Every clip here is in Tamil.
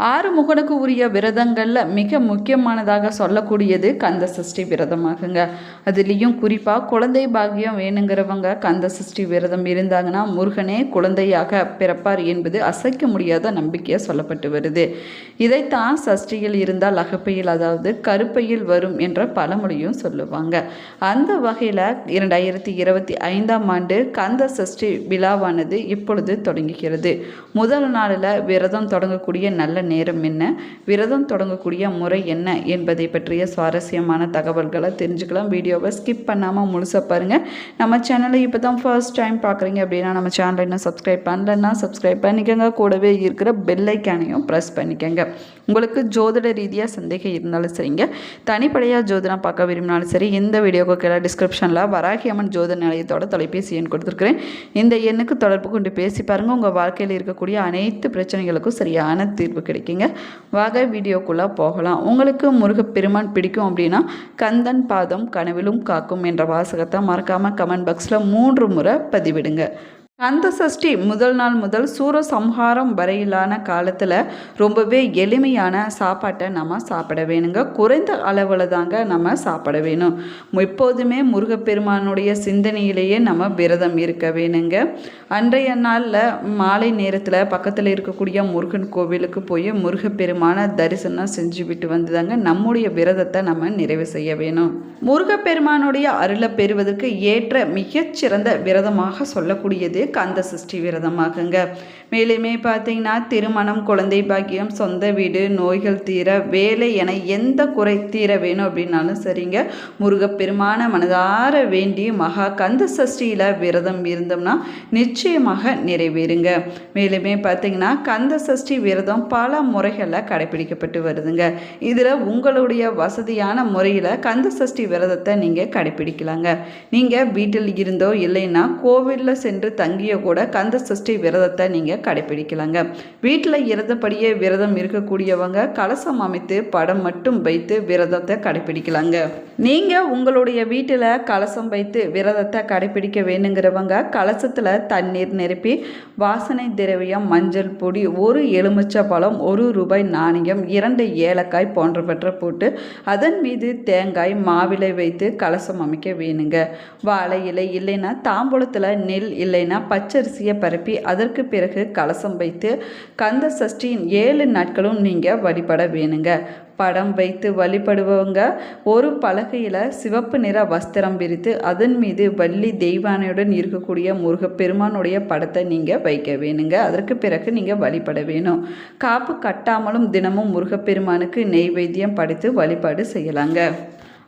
ஆறு முகனுக்கு உரிய விரதங்களில் மிக முக்கியமானதாக சொல்லக்கூடியது கந்த சஷ்டி விரதமாகுங்க. அதுலேயும் குறிப்பாக குழந்தை பாக்கியம் வேணுங்கிறவங்க கந்த சஷ்டி விரதம் இருந்தாங்கன்னா முருகனே குழந்தையாக பிறப்பார் என்பது அசைக்க முடியாத நம்பிக்கையாக சொல்லப்பட்டு வருது. இதைத்தான் சஷ்டியில் இருந்தால் அகப்பையில் அதாவது கருப்பையில் வரும் என்ற பழமொழியும் சொல்லுவாங்க. அந்த வகையில் இரண்டாயிரத்தி இருபத்தி ஐந்தாம் ஆண்டு கந்த சஷ்டி விழாவானது இப்பொழுது தொடங்குகிறது. முதல் நாளில் விரதம் தொடங்கக்கூடிய நல்ல நேரம் என்ன? விரதம் தொடங்கக்கூடிய முறை என்ன என்பதை பற்றிய சுவாரஸ்யமான தகவல்களை தெரிஞ்சுக்கலாம். வீடியோவை ஸ்கிப் பண்ணாமல் முழுசாக பாருங்கள் நம்ம சேனலை இப்போ தான் ஃபர்ஸ்ட் டைம் பார்க்குறீங்க அப்படின்னா நம்ம சேனலை இன்னும் சப்ஸ்கிரைப் பண்ணலன்னா சப்ஸ்கிரைப் பண்ணிக்கோங்க. கூடவே இருக்கிற பெல்லைக்கானையும் ப்ரெஸ் பண்ணிக்கோங்க. உங்களுக்கு ஜோதிட ரீதியாக சந்தேகம் இருந்தாலும் சரிங்க. தனிப்படையாக ஜோதிடம் பார்க்க விரும்பினாலும் சரி இந்த வீடியோக்கு கீழே டிஸ்கிரிப்ஷனில் வராகி அம்மன் ஜோதிட நிலையத்தோட தொலைபேசி எண் கொடுத்துருக்குறேன். இந்த எண்ணுக்கு தொடர்பு கொண்டு பேசி பாருங்கள் உங்கள் வாழ்க்கையில் இருக்கக்கூடிய அனைத்து பிரச்சனைகளுக்கும் சரியான தீர்வு கிடைக்குங்க. வாக வீடியோக்குள்ளே போகலாம். உங்களுக்கு முருகப்பெருமான் பிடிக்கும் அப்படின்னா கந்தன் பாதம் கனவிலும் காக்கும் என்ற வாசகத்தை மறக்காமல் கமெண்ட் பாக்ஸில் மூன்று முறை பதிவிடுங்க. கந்த சஷ்டி முதல் நாள் முதல் சூரசம்ஹாரம் வரையிலான காலத்தில் ரொம்பவே எளிமையான சாப்பாட்டை நம்ம சாப்பிட வேணுங்க. குறைந்த அளவில் தாங்க நம்ம சாப்பிட வேணும். எப்போதுமே முருகப்பெருமானுடைய சிந்தனையிலேயே நம்ம விரதம் இருக்க வேணுங்க. அன்றைய நாளில் மாலை நேரத்தில் பக்கத்தில் இருக்கக்கூடிய முருகன் கோவிலுக்கு போய் முருகப்பெருமான தரிசனம் செஞ்சு விட்டு வந்துதாங்க நம்முடைய விரதத்தை நம்ம நிறைவு செய்ய வேணும். முருகப்பெருமானுடைய அருளை பெறுவதற்கு ஏற்ற மிகச்சிறந்த விரதமாக சொல்லக்கூடியது கந்த சஷ்டி விரதமாகுங்க. மேலுமே பார்த்தீங்கன்னா திருமணம் குழந்தை பாக்கியம் சொந்த வீடு நோய்கள் தீர வேலை என எந்த குறை தீர வேணும் அப்படின்னாலும் சரிங்க. முருகப்பெருமான மனதார வேண்டி மகா கந்த சஷ்டியில் விரதம் இருந்தோம்னா நிச்சயமாக நிறைவேறுங்க. மேலுமே பார்த்தீங்கன்னா கந்த சஷ்டி விரதம் பல முறைகளில் கடைபிடிக்கப்பட்டு வருதுங்க. இதில் உங்களுடைய வசதியான முறையில் கந்த சஷ்டி விரதத்தை நீங்கள் கடைபிடிக்கலாங்க. நீங்கள் வீட்டில் இருந்தோ இல்லைன்னா கோவிலில் சென்று அங்கேயோ கூட கந்த சஷ்டி விரதத்தை நீங்கள் கடைபிடிக்கலாங்க. வீட்டில் இருந்தபடியே விரதம் இருக்கக்கூடியவங்க கலசம் அமைத்து படம் மட்டும் வைத்து விரதத்தை கடைபிடிக்கலாங்க. நீங்கள் உங்களுடைய வீட்டில் கலசம் வைத்து விரதத்தை கடைபிடிக்க வேணுங்கிறவங்க கலசத்தில் தண்ணீர் நிரப்பி வாசனை திரவியம் மஞ்சள் பொடி ஒரு எலுமிச்சை பழம் ஒரு ரூபாய் நாணயம் இரண்டு ஏலக்காய் போன்றவற்றை போட்டு அதன் மீது தேங்காய் மாவிலை வைத்து கலசம் அமைக்க வேணுங்க. வாழை இலை இல்லைன்னா தாம்பூலத்தில் நெல் இல்லைன்னா பச்சரிசியை பரப்பி அதற்கு பிறகு கலசம் வைத்து கந்த சஷ்டியின் ஏழு நாட்களும் நீங்கள் வழிபட வேணுங்க. படம் வைத்து வழிபடுபவங்க ஒரு பலகையில் சிவப்பு நிற வஸ்திரம் விரித்து அதன் மீது வள்ளி தெய்வானையுடன் இருக்கக்கூடிய முருகப்பெருமானுடைய படத்தை நீங்கள் வைக்க வேணுங்க. அதற்கு பிறகு நீங்கள் வழிபட வேணும். காப்பு கட்டாமலும் தினமும் முருகப்பெருமானுக்கு நெய்வேத்தியம் படைத்து வழிபாடு செய்யலாங்க.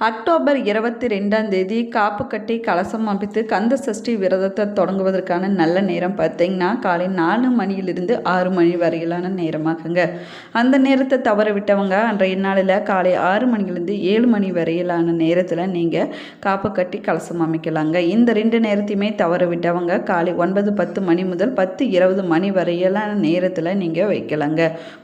அக்டோபர் இருபத்தி ரெண்டாம் தேதி காப்பு கட்டி கலசம் அமைத்து கந்த சஷ்டி விரதத்தை தொடங்குவதற்கான நல்ல நேரம் பார்த்தீங்கன்னா காலை நாலு மணியிலிருந்து ஆறு மணி வரையிலான நேரமாகுங்க. அந்த நேரத்தை தவற விட்டவங்க அன்றைய நாளில் காலை ஆறு மணிலேருந்து ஏழு மணி வரையிலான நேரத்தில் நீங்கள் காப்பு கட்டி கலசம் அமைக்கலாங்க. இந்த ரெண்டு நேரத்தையுமே தவற விட்டவங்க காலை ஒன்பது பத்து மணி முதல் பத்து இருபது மணி வரையிலான நேரத்தில் நீங்கள் வைக்கலாங்க.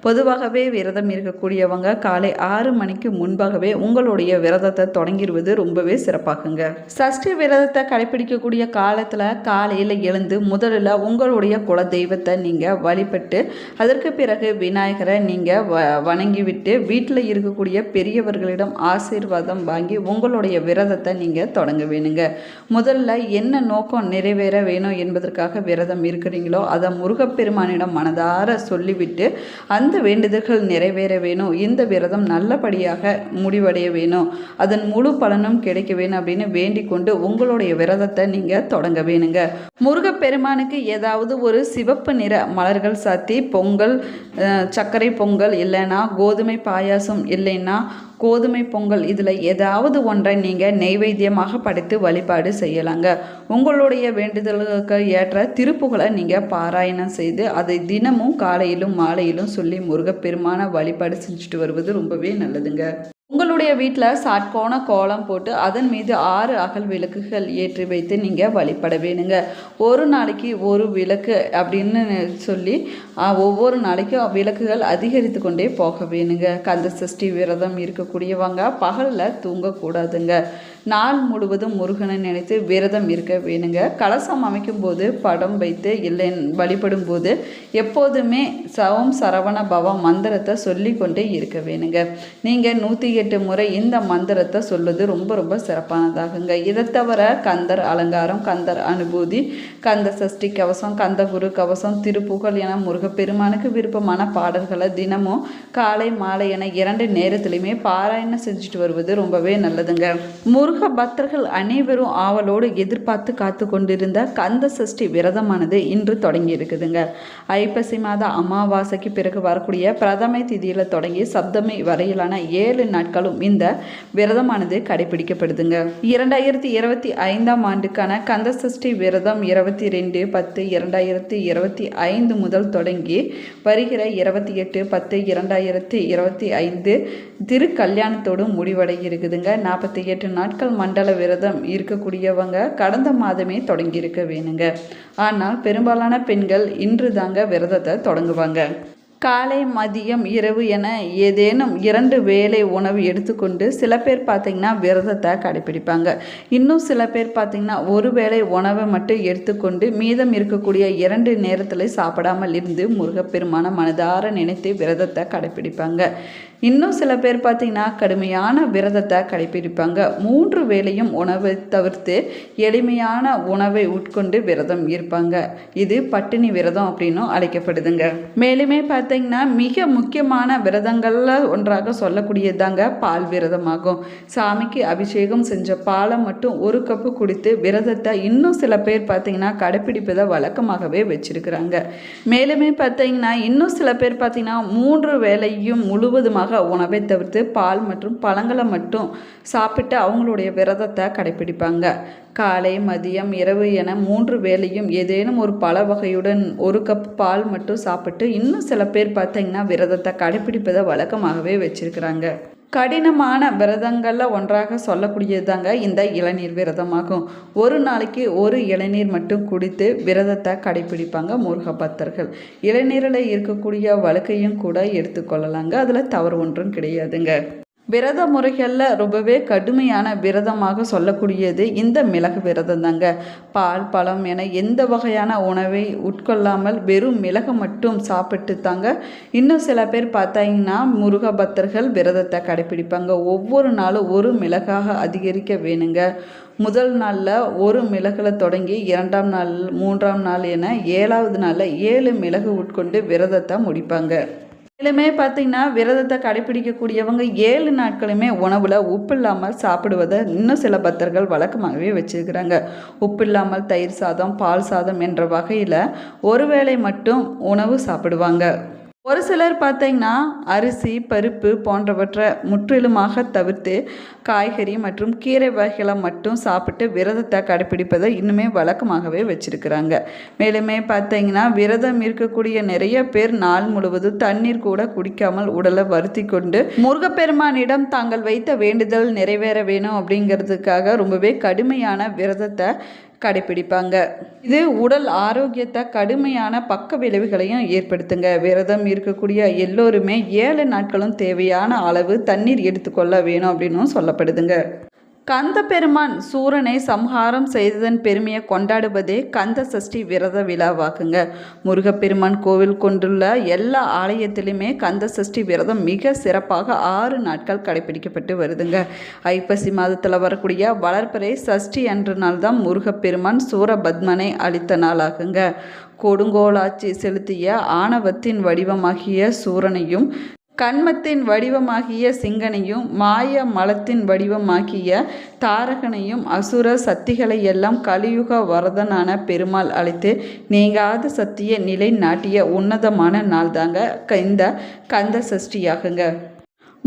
பொதுவாகவே விரதம் இருக்கக்கூடியவங்க காலை ஆறு மணிக்கு முன்பாகவே உங்களுடைய விரதத்தை தொடங்கிடுவது ரொம்பவே சிறப்பாகுங்க சஷ்டி விரதத்தை கடைபிடிக்கக்கூடிய காலத்தில் காலையில் எழுந்து முதலில் உங்களுடைய குல தெய்வத்தை நீங்கள் வழிபட்டு அதற்கு பிறகு விநாயகரை நீங்கள் வ வணங்கிவிட்டு வீட்டில் இருக்கக்கூடிய பெரியவர்களிடம் ஆசீர்வாதம் வாங்கி உங்களுடைய விரதத்தை நீங்கள் தொடங்க வேணுங்க. முதல்ல என்ன நோக்கம் நிறைவேற வேணும் என்பதற்காக விரதம் இருக்கிறீங்களோ அதை முருகப்பெருமானிடம் மனதார சொல்லிவிட்டு அந்த வேண்டுதல்கள் நிறைவேற வேணும். இந்த விரதம் நல்லபடியாக முடிவடைய வேணும். அதன் முழு பலனும் கிடைக்க வேணும் அப்படின்னு வேண்டிக் கொண்டு உங்களுடைய விரதத்தை நீங்கள் தொடங்க வேணுங்க. முருகப்பெருமானுக்கு ஏதாவது ஒரு சிவப்பு நிற மலர்கள் சாத்தி பொங்கல் சர்க்கரை பொங்கல் இல்லைன்னா கோதுமை பாயாசம் இல்லைன்னா கோதுமை பொங்கல் இதில் ஏதாவது ஒன்றை நீங்கள் நெய்வேத்தியமாக படைத்து வழிபாடு செய்யலாங்க. உங்களுடைய வேண்டுதல்களுக்கு ஏற்ற திருப்புகளை நீங்கள் பாராயணம் செய்து அதை தினமும் காலையிலும் மாலையிலும் சொல்லி முருகப்பெருமான வழிபாடு செஞ்சுட்டு வருவது ரொம்பவே நல்லதுங்க. உங்களுடைய வீட்டில் சாட்கோண கோலம் போட்டு அதன் மீது ஆறு அகல் விளக்குகள் ஏற்றி வைத்து நீங்கள் வழிபட வேணுங்க. ஒரு நாளைக்கு ஒரு விளக்கு அப்படின்னு சொல்லி ஒவ்வொரு நாளைக்கும் விளக்குகள் அதிகரித்து கொண்டே போக வேணுங்க. கந்த சஷ்டி விரதம் இருக்கக்கூடியவங்க பகலில் தூங்கக்கூடாதுங்க. நாள் முழுவதும் முருகனை நினைத்து விரதம் இருக்க வேணுங்க. கலசம் அமைக்கும் போது படம் வைத்து இல்லை வழிபடும் போது எப்போதுமே சவம் சரவண பவ மந்திரத்தை சொல்லி கொண்டே இருக்க வேணுங்க. நீங்கள் நூற்றி எட்டு முறை இந்த மந்திரத்தை சொல்வது ரொம்ப ரொம்ப சிறப்பானதாகுங்க. இதை தவிர கந்தர் அலங்காரம் கந்தர் அனுபூதி கந்த சஷ்டி கவசம் கந்த குரு கவசம் திருப்புகழ் என முருகப்பெருமானுக்கு விருப்பமான பாடல்களை தினமும் காலை மாலை என இரண்டு நேரத்திலையுமே பாராயணம் செஞ்சுட்டு வருவது ரொம்பவே நல்லதுங்க. முருக பக்தர்கள் அனைவரும் ஆவலோடு எதிர்பார்த்து காத்து கொண்டிருந்த கந்த சஷ்டி விரதமானது இன்று தொடங்கி இருக்குதுங்க ஐப்பசி மாத அமாவாசைக்கு பிறகு வரக்கூடிய பிரதமை திதியில் தொடங்கி சப்தமி வரையிலான ஏழு நாட்களும் இந்த விரதமானது கடைபிடிக்கப்படுதுங்க. இரண்டாயிரத்தி இருபத்தி ஐந்தாம் ஆண்டுக்கான கந்த சஷ்டி விரதம் இருபத்தி ரெண்டு பத்து இரண்டாயிரத்தி இருபத்தி ஐந்து முதல் தொடங்கி வருகிற இருபத்தி எட்டு பத்து இரண்டாயிரத்தி இருபத்தி ஐந்து திருக்கல்யாணத்தோடு முடிவடைகி முடிவடைய இருக்குதுங்க நாற்பத்தி எட்டு நாட்கள் மண்டல விரதம் இருக்கக்கூடியவங்க கடந்த மாதமே தொடங்கியிருக்க வேணுங்க. ஆனால் பெரும்பாலான பெண்கள் இன்று தாங்க விரதத்தை தொடங்குவாங்க. காலை மதியம் இரவு என ஏதேனும் இரண்டு வேலை உணவு எடுத்துக்கொண்டு சில பேர் பார்த்திங்கன்னா விரதத்தை கடைப்பிடிப்பாங்க இன்னும் சில பேர் பார்த்திங்கன்னா ஒரு வேளை உணவை மட்டும் எடுத்துக்கொண்டு மீதம் இருக்கக்கூடிய இரண்டு நேரத்தில் சாப்பிடாமல் இருந்து முருகப்பெருமான மனதார நினைத்து விரதத்தை கடைப்பிடிப்பாங்க இன்னும் சில பேர் பார்த்திங்கன்னா கடுமையான விரதத்தை கடைப்பிடிப்பாங்க மூன்று வேளையும் உணவை தவிர்த்து எளிமையான உணவை உட்கொண்டு விரதம் இருப்பாங்க. இது பட்டினி விரதம் அப்படின்னும் அழைக்கப்படுதுங்க. மேலுமே பார்த்தீங்கன்னா மிக முக்கியமான விரதங்களில் ஒன்றாக சொல்லக்கூடியதாங்க பால் விரதமாகும். சாமிக்கு அபிஷேகம் செஞ்ச பாலை மட்டும் ஒரு கப்பு குடித்து விரதத்தை இன்னும் சில பேர் பார்த்தீங்கன்னா கடைப்பிடிப்பதை வழக்கமாகவே வச்சிருக்கிறாங்க. மேலுமே பார்த்தீங்கன்னா இன்னும் சில பேர் பார்த்தீங்கன்னா மூன்று வேளையும் முழுவதுமாக உணவை தவிர்த்து பால் மற்றும் பழங்களை மட்டும் சாப்பிட்டு அவங்களுடைய விரதத்தை கடைப்பிடிப்பாங்க. காலை மதியம் இரவு என மூன்று வேளையும் ஏதேனும் ஒரு பழ வகையுடன் ஒரு கப் பால் மட்டும் சாப்பிட்டு இன்னும் சில பேர் பார்த்தீங்கன்னா விரதத்தை கடைப்பிடிப்பதை வழக்கமாகவே வச்சுருக்கிறாங்க. கடினமான விரதங்களில் ஒன்றாக சொல்லக்கூடியது தாங்க இந்த இளநீர் விரதமாகும். ஒரு நாளைக்கு ஒரு இளநீர் மட்டும் குடித்து விரதத்தை கடைப்பிடிப்பாங்க முருக பக்தர்கள் இளநீரில் இருக்கக்கூடிய வழுக்கையும் கூட எடுத்துக்கொள்ளலாங்க. அதில் தவறு ஒன்றும் கிடையாதுங்க. விரத முறைகளில் ரொம்பவே கடுமையான விரதமாக சொல்லக்கூடியது இந்த மிளகு விரதம் தாங்க. பால் பழம் என எந்த வகையான உணவை உட்கொள்ளாமல் வெறும் மிளகு மட்டும் சாப்பிட்டு தாங்க. இன்னும் சில பேர் பார்த்தாங்கன்னா முருக பக்தர்கள் விரதத்தை கடைப்பிடிப்பாங்க. ஒவ்வொரு நாளும் ஒரு மிளகாக அதிகரிக்க வேணுங்க. முதல் நாளில் ஒரு மிளகில் தொடங்கி இரண்டாம் நாள் மூன்றாம் நாள் என ஏழாவது நாளில் ஏழு மிளகு உட்கொண்டு விரதத்தை முடிப்பாங்க. மேலுமே பார்த்தீங்கன்னா விரதத்தை கடைப்பிடிக்கக்கூடியவங்க ஏழு நாட்களுமே உணவில் உப்பு இல்லாமல் சாப்பிடுவதை இன்னும் சில பக்தர்கள் வழக்கமாகவே வச்சுருக்கிறாங்க. உப்பு இல்லாமல் தயிர் சாதம் பால் சாதம் என்ற வகையில் ஒருவேளை மட்டும் உணவு சாப்பிடுவாங்க. ஒரு சிலர் பார்த்தீங்கன்னா அரிசி பருப்பு போன்றவற்றை முற்றிலுமாக தவிர்த்து காய்கறி மற்றும் கீரை வகைகளை மட்டும் சாப்பிட்டு விரதத்தை கடைப்பிடிப்பதை இன்னுமே வழக்கமாகவே வச்சுருக்கிறாங்க. மேலுமே பார்த்தீங்கன்னா விரதம் இருக்கக்கூடிய நிறைய பேர் நாள் முழுவதும் தண்ணீர் கூட குடிக்காமல் உடலை வருத்தி கொண்டு முருகப்பெருமானிடம் தாங்கள் வைத்த வேண்டுதல் நிறைவேற வேணும் அப்படிங்கிறதுக்காக ரொம்பவே கடுமையான விரதத்தை கடைப்பிடிப்பாங்க. இது உடல் ஆரோக்கியத்தை கடுமையான பக்க விளைவுகளையும் ஏற்படுத்துங்க. விரதம் இருக்கக்கூடிய எல்லோருமே ஏழு நாட்களும் தேவையான அளவு தண்ணீர் எடுத்துக்கொள்ள வேணும் அப்படின்னும் சொல்லப்படுதுங்க. கந்த பெருமான் சூரனை சம்ஹாரம் செய்ததன் பெருமையை கொண்டாடுவதே கந்த சஷ்டி விரத விழாவாக்குங்க. முருகப்பெருமான் கோவில் கொண்டுள்ள எல்லா ஆலயத்திலுமே கந்த சஷ்டி விரதம் மிக சிறப்பாக ஆறு நாட்கள் கடைபிடிக்கப்பட்டு வருதுங்க. ஐப்பசி மாதத்தில் வரக்கூடிய வளர்ப்பறை சஷ்டி என்ற நாள் தான் முருகப்பெருமான் சூரபத்மனை அளித்த நாளாகுங்க. கொடுங்கோலாட்சி செலுத்திய ஆணவத்தின் வடிவமாகிய சூரனையும் கண்மத்தின் வடிவமாகிய சிங்கனையும் மாய மலத்தின் வடிவமாகிய தாரகனையும் அசுர சக்திகளை எல்லாம் கலியுக வரதனான பெருமாள் அழைத்து நீங்காத சக்தியை நிலை நாட்டிய உன்னதமான நாள் தாங்க இந்த கந்த சஷ்டியாகுங்க.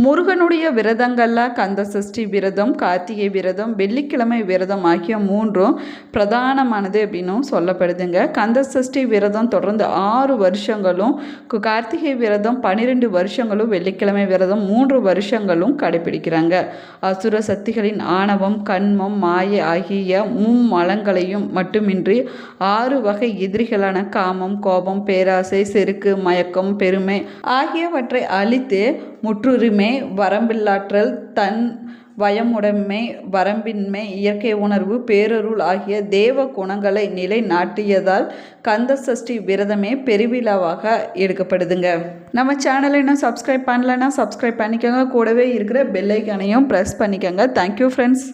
முருகனுடைய விரதங்களில் கந்த சஷ்டி விரதம் கார்த்திகை விரதம் வெள்ளிக்கிழமை விரதம் ஆகிய மூன்றும் பிரதானமானது அப்படின்னும் சொல்லப்படுதுங்க. கந்த சஷ்டி விரதம் தொடர்ந்து ஆறு வருஷங்களும் கு- கார்த்திகை விரதம் பன்னிரெண்டு வருஷங்களும் வெள்ளிக்கிழமை விரதம் மூன்று வருஷங்களும் கடைபிடிக்கிறாங்க. அசுர சக்திகளின் ஆணவம் கண்மம் மாயை ஆகிய மும்மலங்களையும் மட்டுமின்றி ஆறு வகை எதிரிகளான காமம் கோபம் பேராசை செருக்கு மயக்கம் பெருமை ஆகியவற்றை அழித்து முற்றுரிமை வரம்பில்லாற்றல் தன் வயமுடைமை வரம்பின்மை இயற்கை உணர்வு பேரருள் ஆகிய தேவ குணங்களை நிலைநாட்டியதால் கந்த சஷ்டி விரதமே பெருவிழாவாக எடுக்கப்படுதுங்க. நம்ம சேனலை இன்னும் சப்ஸ்கிரைப் பண்ணலைன்னா சப்ஸ்கிரைப் பண்ணிக்கோங்க. கூடவே இருக்கிற பெல்லைக்கானையும் ப்ரெஸ் பண்ணிக்கோங்க. Thank you friends